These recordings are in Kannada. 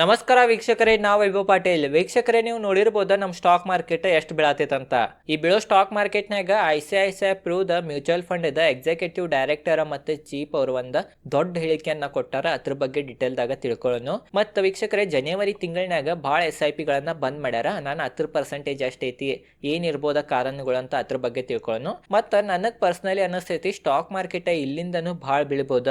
ನಮಸ್ಕಾರ ವೀಕ್ಷಕರೇ, ನಾವು ವೈಭವ್ ಪಾಟೀಲ್. ವೀಕ್ಷಕರೇ, ನೀವು ನೋಡಿರ್ಬೋದು ನಮ್ಮ ಸ್ಟಾಕ್ ಮಾರ್ಕೆಟ್ ಎಷ್ಟು ಬೀಳತೈತಂತ. ಈ ಬೀಳೋ ಸ್ಟಾಕ್ ಮಾರ್ಕೆಟ್ನಾಗ I C I C I ಪ್ರೂವ್ದ mutual fund ದ ಎಕ್ಸಿಕ್ಯೂಟಿವ್ ಡೈರೆಕ್ಟರ್ ಮತ್ತು ಚೀಫ್ ಅವರು ಒಂದು ದೊಡ್ಡ ಹೇಳಿಕೆಯನ್ನು ಕೊಟ್ಟಾರ. ಅದ್ರ ಬಗ್ಗೆ ಡಿಟೇಲ್ದಾಗ ತಿಳ್ಕೊಳ್ಳೋನು. ಮತ್ತು ವೀಕ್ಷಕರೇ ಜನವರಿ ತಿಂಗಳಿನಾಗ ಭಾಳ ಎಸ್ ಐ ಪಿಗಳನ್ನ ಬಂದ್ ಮಾಡ್ಯಾರ. ನಾನು ಹತ್ತು ಪರ್ಸೆಂಟೇಜ್ ಅಷ್ಟೈತಿ ಏನಿರ್ಬೋದ ಕಾರಣಗಳು ಅಂತ ಅದ್ರ ಬಗ್ಗೆ ತಿಳ್ಕೊಳ್ಳೋನು. ಮತ್ತು ನನಗೆ ಪರ್ಸ್ನಲಿ ಅನ್ನಿಸ್ತೈತಿ ಸ್ಟಾಕ್ ಮಾರ್ಕೆಟ್ ಇಲ್ಲಿಂದನೂ ಭಾಳ ಬೀಳ್ಬೋದ.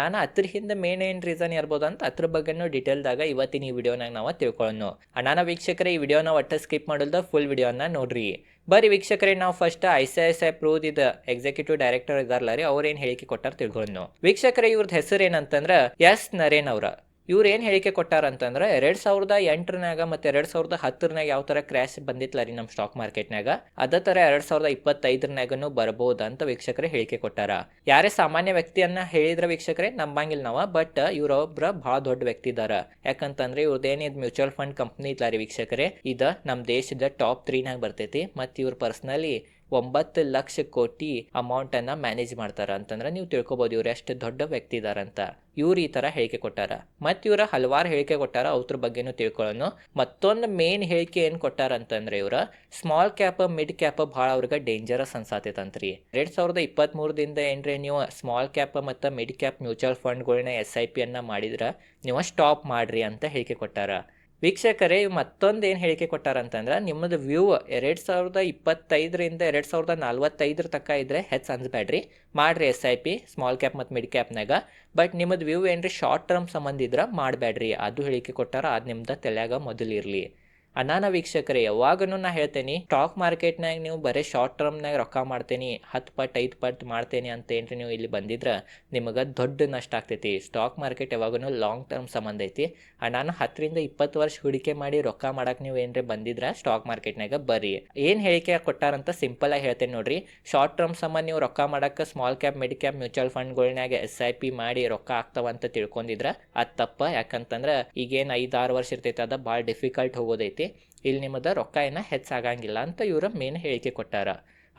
ನಾನು ಅದ್ರ ಹಿಂದೆ ಮೇನ್ ಏನ್ ರೀಸನ್ ಇರ್ಬೋದು ಅಂತ ಅದ್ರ ಬಗ್ಗೆನೂ ಡೀಟೇಲ್ದಾಗ ಇವತ್ತಿನ ಈ ವಿಡಿಯೋನಾಗ ನಾವು ತಿಳ್ಕೊಳ್ಳೋಣ ಅಣ್ಣಾನ ವೀಕ್ಷಕರೇ, ಈ ವಿಡಿಯೋನ ಒಟ್ಟ ಸ್ಕಿಪ್ ಮಾಡೋದ ಫುಲ್ ವಿಡಿಯೋನ ನೋಡ್ರಿ. ಬರೀ ವೀಕ್ಷಕರೇ, ನಾವು first I C I I prove ಇದ ಎಕ್ಸಿಕ್ಯೂಟಿವ್ ಡೈರೆಕ್ಟರ್ ಇದಾರಲ್ಲ ರೀ, ಅವ್ರು ಏನು ಹೇಳಿಕೆ ಕೊಟ್ಟಾರ ತಿಳ್ಕೊಳ್ಳೋಣ ವೀಕ್ಷಕರೇ ಇವ್ರದ್ದು ಹೆಸರು ಏನಂತಂದ್ರೆ ಎಸ್ ನರೇನ್ ಅವ್ರ. ಇವ್ರು ಏನು ಹೇಳಿಕೆ ಕೊಟ್ಟಾರ ಅಂತಂದ್ರೆ ಎರಡ್ ಸಾವಿರದ ಎಂಟರನಾಗ ಮತ್ತೆ ಎರಡು ಸಾವಿರದ ಹತ್ತರನಾಗ ಯಾವ ತರ ಕ್ರ್ಯಾಶ್ ಬಂದಿತ್ತಲ್ಲ ರೀ ನಮ್ಮ ಸ್ಟಾಕ್ ಮಾರ್ಕೆಟ್ನಾಗ ಅದೇ ಥರ ಎರಡು ಸಾವಿರದ ಇಪ್ಪತ್ತೈದರನಾಗೂ ಬರ್ಬೋದು ಅಂತ ವೀಕ್ಷಕರೇ ಹೇಳಿಕೆ ಕೊಟ್ಟಾರ. ಯಾರೇ ಸಾಮಾನ್ಯ ವ್ಯಕ್ತಿಯನ್ನ ಹೇಳಿದ್ರ ವೀಕ್ಷಕರೇ ನಂಬಂಗಿಲ್ಲ ನಾವ ಬಟ್ ಇವ್ರೊಬ್ರ ಬಹಳ ದೊಡ್ಡ ವ್ಯಕ್ತಿ ಇದಾರ. ಯಾಕಂತಂದ್ರೆ ಇವ್ರದ್ದೇನಿದ್ ಮ್ಯೂಚುವಲ್ ಫಂಡ್ ಕಂಪ್ನಿ ಇತ್ತಲ್ಲ ರೀ ವೀಕ್ಷಕರೇ? ಇದ ನಮ್ಮ ದೇಶದ ಟಾಪ್ ತ್ರೀನಾಗ ಬರ್ತೈತಿ. ಮತ್ತು ಇವ್ರ ಪರ್ಸನಲಿ ಒಂಬತ್ತು ಲಕ್ಷ ಕೋಟಿ ಅಮೌಂಟ್ ಅನ್ನ ಮ್ಯಾನೇಜ್ ಮಾಡ್ತಾರ. ಅಂತಂದ್ರೆ ನೀವು ತಿಳ್ಕೊಬೋದು, ಇವ್ರು ಎಷ್ಟು ದೊಡ್ಡ ವ್ಯಕ್ತಿ ಇದಾರಂತ ಇವ್ರು ಈ ತರ ಹೇಳಿಕೆ ಕೊಟ್ಟಾರ. ಮತ್ ಇವರ ಹಲವಾರು ಹೇಳಿಕೆ ಕೊಟ್ಟಾರ, ಅವ್ರ ಬಗ್ಗೆನೂ ತಿಳ್ಕೊಳ್ಳೋನು. ಮತ್ತೊಂದು ಮೇನ್ ಹೇಳಿಕೆ ಏನ್ ಕೊಟ್ಟಾರ ಅಂತಂದ್ರೆ ಇವರ ಸ್ಮಾಲ್ ಕ್ಯಾಪ್ ಮಿಡ್ ಕ್ಯಾಪ್ ಭಾಳ ಅವ್ರಿಗೆ ಡೇಂಜರಸ್ ಅನ್ಸಾತೈತಂತ್ರಿ. ಎರಡ್ ಸಾವಿರದ ಇಪ್ಪತ್ತ್ ಮೂರದಿಂದ ಏನ್ರಿ ನೀವು ಸ್ಮಾಲ್ ಕ್ಯಾಪ್ ಮತ್ತು ಮಿಡ್ ಕ್ಯಾಪ್ ಮ್ಯೂಚುವಲ್ ಫಂಡ್ಗಳನ್ನ ಎಸ್ ಐ ಅನ್ನ ಮಾಡಿದ್ರ, ನೀವು ಸ್ಟಾಪ್ ಮಾಡ್ರಿ ಅಂತ ಹೇಳಿಕೆ ಕೊಟ್ಟಾರ. ವೀಕ್ಷಕರೇ ಮತ್ತೊಂದು ಏನು ಹೇಳಿಕೆ ಕೊಟ್ಟಾರ ಅಂತಂದ್ರೆ ನಿಮ್ಮದು ವ್ಯೂ ಎರಡು ಸಾವಿರದ ಇಪ್ಪತ್ತೈದರಿಂದ ಎರಡು ಸಾವಿರದ ನಲ್ವತ್ತೈದರ ತನಕ ಇದ್ದರೆ ಹೆಚ್ಚು ಅನ್ಸ್ಬೇಡ್ರಿ ಮಾಡಿರಿ S I P small cap ಮತ್ತು ಮಿಡ್ ಕ್ಯಾಪ್ನಾಗ ಬಟ್ ನಿಮ್ಮದು ವ್ಯೂ ರೀ ಶಾರ್ಟ್ ಟರ್ಮ್ ಸಂಬಂಧ ಇದ್ರೆ ಮಾಡಬೇಡ್ರಿ ಅದು ಹೇಳಿಕೆ ಕೊಟ್ಟಾರ, ಅದು ನಿಮ್ದು ತಲೆಯಾಗ ಮೊದಲಿರಲಿ ಅನಾನ ವೀಕ್ಷಕರೇ ಯಾವಾಗನು ನಾ ಹೇಳ್ತೇನೆ ಸ್ಟಾಕ್ ಮಾರ್ಕೆಟ್ನಾಗ ನೀವು ಬರೀ ಶಾರ್ಟ್ ಟರ್ಮ್ನಾಗ ರೊಕ್ಕ ಮಾಡ್ತೇನೆ, ಹತ್ತು ಪಟ್ಟು ಐದು ಪಟ್ಟು ಮಾಡ್ತೇನೆ ಅಂತ ಏನ್ರಿ ನೀವು ಇಲ್ಲಿ ಬಂದಿದ್ರೆ, ನಿಮಗೆ ದೊಡ್ಡ ನಷ್ಟ ಆಗ್ತೈತಿ. ಸ್ಟಾಕ್ ಮಾರ್ಕೆಟ್ ಯಾವಾಗೂ ಲಾಂಗ್ ಟರ್ಮ್ ಸಂಬಂಧ ಐತಿ. ನಾನು ಹತ್ತರಿಂದ ಇಪ್ಪತ್ತು ವರ್ಷ ಹೂಡಿಕೆ ಮಾಡಿ ರೊಕ್ಕ ಮಾಡಕ್ಕೆ ನೀವು ಏನ್ರಿ ಬಂದಿದ್ರೆ ಸ್ಟಾಕ್ ಮಾರ್ಕೆಟ್ನಾಗ ಬರ್ರಿ. ಏನು ಹೇಳಿಕೆ ಕೊಟ್ಟಾರಂತ ಸಿಂಪಲ್ ಆಗಿ ಹೇಳ್ತೇನೆ ನೋಡ್ರಿ. ಶಾರ್ಟ್ ಟರ್ಮ್ ಸಂಬಂಧ ನೀವು ರೊಕ್ಕ ಮಾಡಕ್ಕೆ small cap mid cap mutual ಫಂಡ್ಗಳ್ನಾಗ S I P ಮಾಡಿ ರೊಕ್ಕ ಆಗ್ತಾವಂತ ತಿಳ್ಕೊಂಡಿದ್ರೆ, ಅದು ತಪ್ಪ. ಯಾಕಂತಂದ್ರೆ ಈಗೇನು ಐದು ಆರು ವರ್ಷ ಇರ್ತೈತೆ, ಅದ ಭಾಳ ಡಿಫಿಕಲ್ಟ್ ಹೋಗೋದೈತಿ. ಇಲ್ಲಿ ನಿಮ್ಮದ ರೊಕ್ಕ ಏನ ಹೆಚ್ಚಾಗಂಗಿಲ್ಲ ಅಂತ ಇವರು ಮೇನ್ ಹೇಳಿಕೆ ಕೊಟ್ಟಾರ.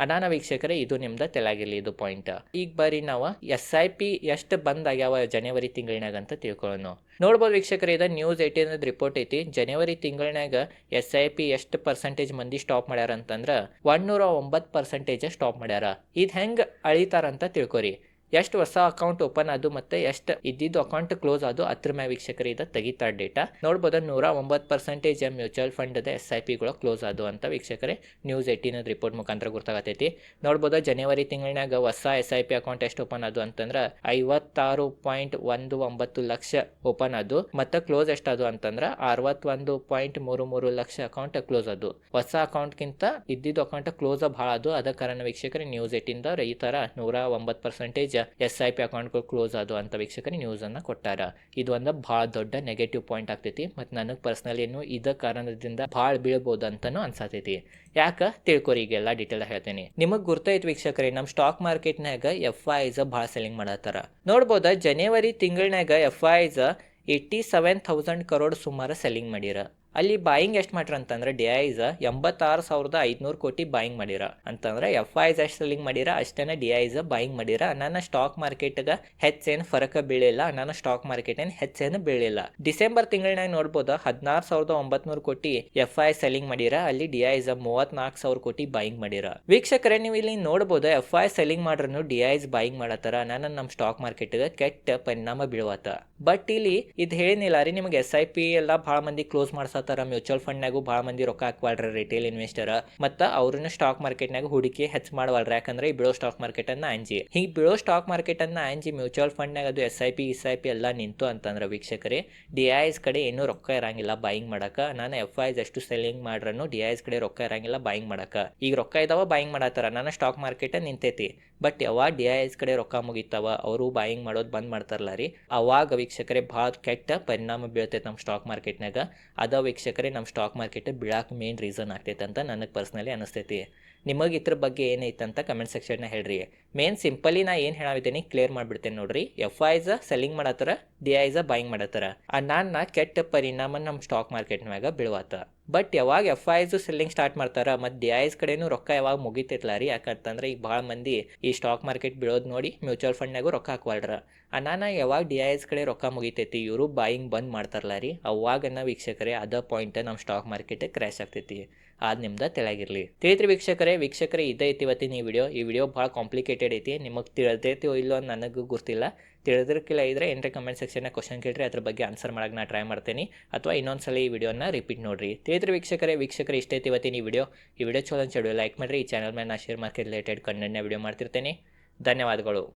ಅನಾನ ವೀಕ್ಷಕರೇ, ಇದು ನಿಮ್ದ ತೆಲಾಗಿರ್ಲಿ, ಇದು ಪಾಯಿಂಟ್. ಈಗ ಬರೀ ನಾವು ಎಸ್ ಐ ಪಿ ಎಷ್ಟು ಬಂದ್ ಆಗ್ಯಾವ ಜನವರಿ ತಿಂಗಳಿನಾಗ ಅಂತ ತಿಳ್ಕೊಳ್ಳೋಣ ನೋಡ್ಬೋದು ವೀಕ್ಷಕರೇ, ಇದು ನ್ಯೂಸ್ ಏಟೀನ್ ರಿಪೋರ್ಟ್ ಐತಿ. ಜನವರಿ ತಿಂಗಳಿನಾಗ ಎಸ್ ಐ ಪಿ ಎಷ್ಟು ಪರ್ಸೆಂಟೇಜ್ ಮಂದಿ ಸ್ಟಾಪ್ ಮಾಡ್ಯಾರ ಅಂತಂದ್ರೆ ಒನ್ನೂರ ಒಂಬತ್ತು ಪರ್ಸೆಂಟೇಜ್ ಸ್ಟಾಪ್ ಮಾಡ್ಯಾರ. ಇದು ಅಳಿತಾರ ಅಂತ ತಿಳ್ಕೊರಿ. ಎಷ್ಟು ಹೊಸ ಅಕೌಂಟ್ ಓಪನ್ ಅದು ಮತ್ತೆ ಎಷ್ಟು ಇದ್ದಿದ್ದು ಅಕೌಂಟ್ ಕ್ಲೋಸ್ ಅದು ಅದ್ರ ಮ್ಯಾಗ ವೀಕ್ಷಕರು ಇದ ತೆಗಿತಾರೆ ಡೇಟಾ ನೋಡ್ಬೋದು ನೂರ ಒಂಬತ್ತು percentage mutual fund S I ಪಿಗಳು close ಅದು ಅಂತ ವೀಕ್ಷಕರೇ ನ್ಯೂಸ್ ಏಟೀನ್ ರಿಪೋರ್ಟ್ ಮುಖಾಂತರ ಗೊತ್ತಾಗತೈತಿ ನೋಡ್ಬೋದು ಜನವರಿ ತಿಂಗಳಿನಾಗ ಹೊಸ ಎಸ್ ಐ ಪಿ ಅಕೌಂಟ್ ಎಷ್ಟು ಓಪನ್ ಅದು ಅಂತಂದ್ರೆ ಐವತ್ತಾರು ಪಾಯಿಂಟ್ ಒಂದು ಒಂಬತ್ತು ಲಕ್ಷ ಓಪನ್ ಅದು ಮತ್ತೆ ಕ್ಲೋಸ್ ಎಷ್ಟಾದು ಅಂತಂದ್ರೆ ಅರವತ್ತೊಂದು ಪಾಯಿಂಟ್ ಮೂರು ಮೂರು ಲಕ್ಷ ಅಕೌಂಟ್ ಕ್ಲೋಸ್ ಅದು ಹೊಸ ಅಕೌಂಟ್ಗಿಂತ ಇದ್ದಿದ್ದು ಅಕೌಂಟ್ ಕ್ಲೋಸ್ ಭಾಳ ಅದು ಅದ ಕಾರಣ ವೀಕ್ಷಕರೇ ನ್ಯೂಸ್ ಏಟಿಂದ ಈ ತರ ನೂರ ಒಂಬತ್ತು ಪರ್ಸೆಂಟೇಜ್ ಎಸ್ ಐ ಪಿ ಅಕೌಂಟ್ಗೂ ಕ್ಲೋಸ್ ಅದು ಅಂತ ವೀಕ್ಷಕರಿಗೆ ನ್ಯೂಸ್ ಅನ್ನ ಕೊಟ್ಟಾರ. ಇದು ಒಂದು ಭಾಳ ದೊಡ್ಡ ನೆಗೆಟಿವ್ ಪಾಯಿಂಟ್ ಆಗ್ತೈತಿ ಮತ್ತು ನನಗೆ ಪರ್ಸನಲಿ ಏನು ಇದ ಕಾರಣದಿಂದ ಭಾಳ ಬೀಳ್ಬೋದು ಅಂತಾನು ಅನ್ಸತೈತಿ. ಯಾಕ? ತಿಳ್ಕೊರಿ ಈಗೆಲ್ಲ ಡೀಟೇಲ್ ಹೇಳ್ತೀನಿ. ನಿಮಗೆ ಗುರ್ತೈತಿ ವೀಕ್ಷಕರೇ ನಮ್ಮ ಸ್ಟಾಕ್ ಮಾರ್ಕೆಟ್ನಾಗ ಎಫ್ ಐಸ್ ಭಾಳ ಸೆಲ್ಲಿಂಗ್ ಮಾಡತ್ತಾರ. ನೋಡ್ಬೋದ ಜನವರಿ ತಿಂಗಳನ್ಯಾಗ F Is eighty seven thousand crore ಸುಮಾರು ಸೆಲ್ಲಿಂಗ್ ಮಾಡ್ಯಾರ ಅಲ್ಲಿ ಬಾಯಿಂಗ್ ಎಷ್ಟು ಮಾಡ್ಯಾರ ಅಂತಂದ್ರೆ ಡಿ ಐಸ್ ಎಂಬತ್ತಾರು ಸಾವಿರದ ಐದುನೂರು ಕೋಟಿ ಬಾಯಿಂಗ್ ಮಾಡಿರ ಅಂತಂದ್ರೆ ಎಫ್ ಐಸ್ ಎಷ್ಟು ಸೆಲ್ಲಿಂಗ್ ಮಾಡಿರ ಅಷ್ಟೇ ಡಿ ಐಸ್ ಬಾಯಿಂಗ್ ಮಾಡಿರ ನನ್ನ ಸ್ಟಾಕ್ ಮಾರ್ಕೆಟ್ಗೆ ಹೆಚ್ಚೇನು ಫರಕ ಬೀಳಿಲ್ಲ. ನನ್ನ ಸ್ಟಾಕ್ ಮಾರ್ಕೆಟ್ ಏನು ಹೆಚ್ಚೇನು ಬೀಳಿಲ್ಲ. ಡಿಸೆಂಬರ್ ತಿಂಗಳನ್ಯಾಗ ನೋಡ್ಬೋದು? ಹದಿನಾರು ಸಾವಿರದ ಒಂಬತ್ನೂರು ಕೋಟಿ ಎಫ್ ಐ ಸೆಲ್ಲಿಂಗ್ ಮಾಡಿರ ಅಲ್ಲಿ ಡಿ ಐಸ್ ಮೂವತ್ನಾಲ್ಕು ಸಾವಿರ ಕೋಟಿ ಬಾಯಿಂಗ್ ಮಾಡಿರ ವೀಕ್ಷಕರೇ, ನೀವು ಇಲ್ಲಿ ನೋಡ್ಬೋದು? ಎಫ್ ಐ ಸೆಲ್ಲಿಂಗ್ ಮಾಡ್ರೂ ಡಿ ಐಸ್ ಬಾಯಿಂಗ್ ಮಾಡತ್ತಾರ. ನನ್ನ ನಮ್ಮ ಸ್ಟಾಕ್ ಮಾರ್ಕೆಟ್ಗೆ ಕೆಟ್ಟ ಪರಿಣಾಮ ಬೀಳುವತ್ತ ಬಟ್ ಇಲ್ಲಿ ಇದು ಹೇಳಿನಿಲ್ಲ ರೀ, ನಿಮಗೆ ಎಸ್ ಐ ಪಿ ಎಲ್ಲ ಭಾಳ ಮಂದಿ ಕ್ಲೋಸ್ ಮಾಡ್ಸತ್ತಾರ ಮ್ಯೂಚುವಲ್ ಫಂಡ್ನಾಗೂ ಭಾಳ ಮಂದಿ ರೊಕ್ಕ ಹಾಕ್ವಾಳ್ರ ರಿಟೇಲ್ ಇನ್ವೆಸ್ಟರ್ ಮತ್ತ ಅವ್ರನ್ನ ಸ್ಟಾಕ್ ಮಾರ್ಕೆಟ್ನಾಗ ಹೂಡಿಕೆ ಹೆಚ್ಚು ಮಾಡವಲ್ರ ಯಾಕಂದ್ರೆ ಈ ಬೀಳೋ ಸ್ಟಾಕ್ ಮಾರ್ಕೆಟ್ ಅನ್ನ ಅಂಜಿ ಹಿಂಗೆ ಬೀಳೋ ಸ್ಟಾಕ್ ಮಾರ್ಕೆಟ್ ಅನ್ನ ಅಂಜಿ ಮ್ಯೂಚುವಲ್ ಫಂಡ್ನಾಗ ಅದು S I P S I P ಎಲ್ಲ ನಿಂತು ಅಂತಂದ್ರೆ ವೀಕ್ಷಕರೇ ಡಿ ಐಸ್ ಕಡೆ ಏನೂ ರೊಕ್ಕ ಇರಂಗಿಲ್ಲ ಬಾಯಿಂಗ್ ಮಾಡಕ. ನಾನು ಎಫ್ ಐಸ್ ಎಷ್ಟು ಸೆಲ್ಲಿಂಗ್ ಮಾಡ್ರನು ಡಿ ಐಸ್ ಕಡೆ ರೊಕ್ಕ ಇರಂಗಿಲ್ಲ ಬಾಯಿಂಗ್ ಮಾಡಕ. ಈಗ ರೊಕ್ಕ ಇದಾವ ಬಾಯಿಂಗ್ ಮಾಡತ್ತಾರ ನನ್ನ ಸ್ಟಾಕ್ ಮಾರ್ಕೆಟ್ ನಿಂತೈತಿ. ಬಟ್ ಯಾವಾಗ ಡಿ ಐ ಎಸ್ ಕಡೆ ರೊಕ್ಕ ಮುಗಿತಾವ, ಅವರು ಬಾಯಿಂಗ್ ಮಾಡೋದು ಬಂದ್ ಮಾಡ್ತಾರಲ್ಲ ರೀ. ಅವಾಗ ವೀಕ್ಷಕರೇ ಭಾಳ ಕೆಟ್ಟ ಪರಿಣಾಮ ಬೀಳ್ತೈತೆ ನಮ್ಮ ಸ್ಟಾಕ್ ಮಾರ್ಕೆಟ್ನಾಗ ಅದ ವೀಕ್ಷಕರೇ ನಮ್ಮ ಸ್ಟಾಕ್ ಮಾರ್ಕೆಟ್ ಬೀಳಾಕ ಮೇನ್ ರೀಸನ್ ಆಗ್ತೈತೆ ಅಂತ ನನಗೆ ಪರ್ಸ್ನಲಿ ಅನಿಸ್ತೈತಿ. ನಿಮಗೆ ಇದ್ರ ಬಗ್ಗೆ ಏನೈತೆ ಅಂತ ಕಮೆಂಟ್ ಸೆಕ್ಷನ್ನ ಹೇಳ್ರಿ. ಮೇನ್ ಸಿಂಪಲಿ ನಾ ಏನು ಹೇಳಾವಿದ್ದೀನಿ ಕ್ಲಿಯರ್ ಮಾಡಿಬಿಡ್ತೇನೆ ನೋಡ್ರಿ. ಎಫ್ ಐಸ್ ಸೆಲ್ಲಿಂಗ್ ಮಾಡತ್ತಾರ ಡಿ ಐಸ್ ಬೈಯಿಂಗ್ ಮಾಡತ್ತಾರ. ಆ ನಾನು ಕೆಟ್ಟ ಪರಿಣಾಮ ನಮ್ಮ ಸ್ಟಾಕ್ ಮಾರ್ಕೆಟ್ ಮ್ಯಾಗ ಬೀಳುವತ್ತ ಬಟ್ ಯಾವಾಗ F I Is selling start ಮಾಡ್ತಾರ, ಮತ್ತು ಡಿ ಐಸ್ ಕಡೆನೂ ರೊಕ್ಕ ಯಾವಾಗ ಮುಗಿತಿರ್ಲ ರೀ? ಯಾಕಂತಂದ್ರೆ ಈಗ ಭಾಳ ಮಂದಿ ಈ ಸ್ಟಾಕ್ ಮಾರ್ಕೆಟ್ ಬೀಳೋದು ನೋಡಿ ಮ್ಯೂಚುವಲ್ ಫಂಡ್ನಾಗೂ ರೊಕ್ಕ ಹಾಕ್ವಾಳ್ರ ನಾನು ಯಾವಾಗ ಡಿ ಐ ಎಸ್ ಕಡೆ ರೊಕ್ಕ ಮುಗಿತೈತಿ, ಇವರು ಬಾಯಿಂಗ್ ಬಂದ್ ಮಾಡ್ತಾರಲ್ಲ ರೀ? ಅವಾಗ ವೀಕ್ಷಕರೇ, ಅದ ಪಾಯಿಂಟ್ ನಮ್ಮ ಸ್ಟಾಕ್ ಮಾರ್ಕೆಟ್ ಕ್ರ್ಯಾಶ್ ಆಗ್ತೈತಿ. ಅದು ನಿಮ್ದು ತೆಳಗಿರಲಿ ತಿಳಿತ್ರಿ ವೀಕ್ಷಕರೇ ವೀಕ್ಷಕರೇ, ಇದೇ ಐತಿ ಇವತ್ತಿನ ಈ ವಿಡಿಯೋ. ಈ ವಿಡಿಯೋ ಭಾಳ ಕಾಂಪ್ಲಿಕೇಟೆಡ್ ಐತಿ. ನಿಮಗೆ ತಿಳಿದೈತಿ ಇಲ್ಲೋ ನನಗೂ ಗೊತ್ತಿಲ್ಲ. ತಿಳಿದ್ರಕ್ಕಿಲ್ಲ ಇದ್ರೆ ಏನ್ರಿ ಕಮೆಂಟ್ ಸೆಕ್ಷನ್ನಾಗ ಕ್ವಶನ್ ಕೇಳ್ರಿ. ಅದ್ರ ಬಗ್ಗೆ ಆನ್ಸರ್ ಮಾಡೋಕೆ ನಾ ಟ್ರೈ ಮಾಡ್ತೀನಿ. ಅಥವಾ ಇನ್ನೊಂದ್ಸಲ ಈ ವಿಡಿಯೋನ ರಿಪೀಟ್ ನೋಡ್ರಿ. ತಿಳಿದ್ರಿ ವೀಕ್ಷಕರೇ ವೀಕ್ಷಕರೇ, ಇಷ್ಟ ಐತಿ ಇವತ್ತಿನ ಈ ವಿಡಿಯೋ. ಈ ವಿಡಿಯೋ ಚಲೋ ಚಡಿಯೋ ಲೈಕ್ ಮಾಡಿರಿ. ಈ ಚಾನಲ್ ಮೇಲೆ ನಾ ಶೇರ್ ಮಾರ್ಕೆಟ್ ರಿಲೇಟೆಡ್ ಕಂಟೆಂಟ್ನ ವಿಡಿಯೋ ಮಾಡ್ತಿರ್ತೀನಿ. ಧನ್ಯವಾದಗಳು.